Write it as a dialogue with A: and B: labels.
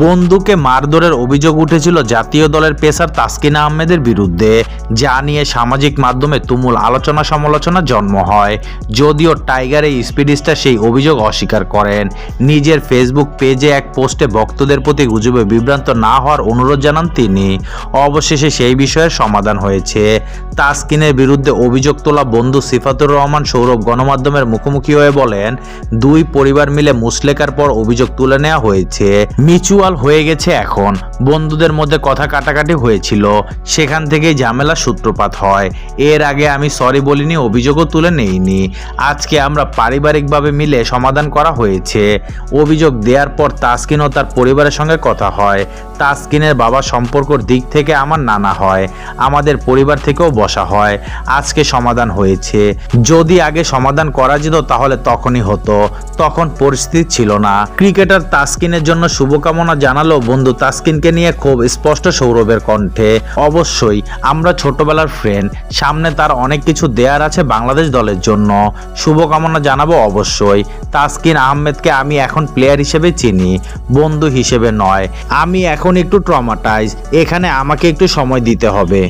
A: বন্দুকে মারধরের অভিযোগ উঠেছিল জাতীয় দলের পেসার তাসকিন আহমেদের বিরুদ্ধে, যা নিয়ে সামাজিক মাধ্যমে তুমুল আলোচনা সমালোচনা জন্ম হয়। যদিও টাইগার এই স্পিডিস্টার সেই অভিযোগ অস্বীকার করেন। নিজের ফেসবুক পেজে এক পোস্টে ভক্তদের প্রতি গুজবে বিভ্রান্ত না হওয়ার অনুরোধ জানান তিনি। অবশেষে সেই বিষয়ের সমাধান হয়েছে। তাসকিনের বিরুদ্ধে অভিযোগ তোলা বন্ধু সিফাতুর রহমান সৌরভ গণমাধ্যমের মুখোমুখি হয়ে বলেন, দুই পরিবার মিলে মুসলেকার পর অভিযোগ তুলে নেওয়া হয়েছে। মিচুয়াল হয়ে গেছে এখন। বন্ধুদের মধ্যে কথা কাটাকাটি হয়েছিল। সেখান থেকেই ঝামেলা সূত্রপাত হয়। এর আগে আমি সরি বলিনি, অভিযোগও তুলে নেইনি। আজকে আমরা পারিবারিকভাবে মিলে সমাধান করা হয়েছে। অভিযোগ দেওয়ার পর তাসকিন ও তার পরিবারের সঙ্গে কথা হয়। তাসকিনের বাবা সম্পর্কর দিক থেকে আমার নানা হয়। আমাদের পরিবার থেকেও বসা হয়। আজকে সমাধান হয়েছে। যদি আগে সমাধান করা যেত তাহলে তখনই হতো। তখন পরিস্থিতি ছিল না। ক্রিকেটার তাসকিনের জন্য শুভকামনা জানালো, বন্ধু, তাসকিনকে নিয়ে খুব স্পষ্ট সৌরভের কণ্ঠে। অবশ্যই, আমরা ছোটবেলার ফ্রেন্ড সামনে তার অনেক কিছু দেয়ার আছে বাংলাদেশ দলের জন্য। শুভকামনা জানাব অবশ্যই। তাসকিন আহমেদকে আমি এখন প্লেয়ার হিসেবে চিনি, বন্ধু হিসেবে নয়। আমি এখন একটু ট্রমাটাইজ এখানে আমাকে একটু সময় দিতে হবে।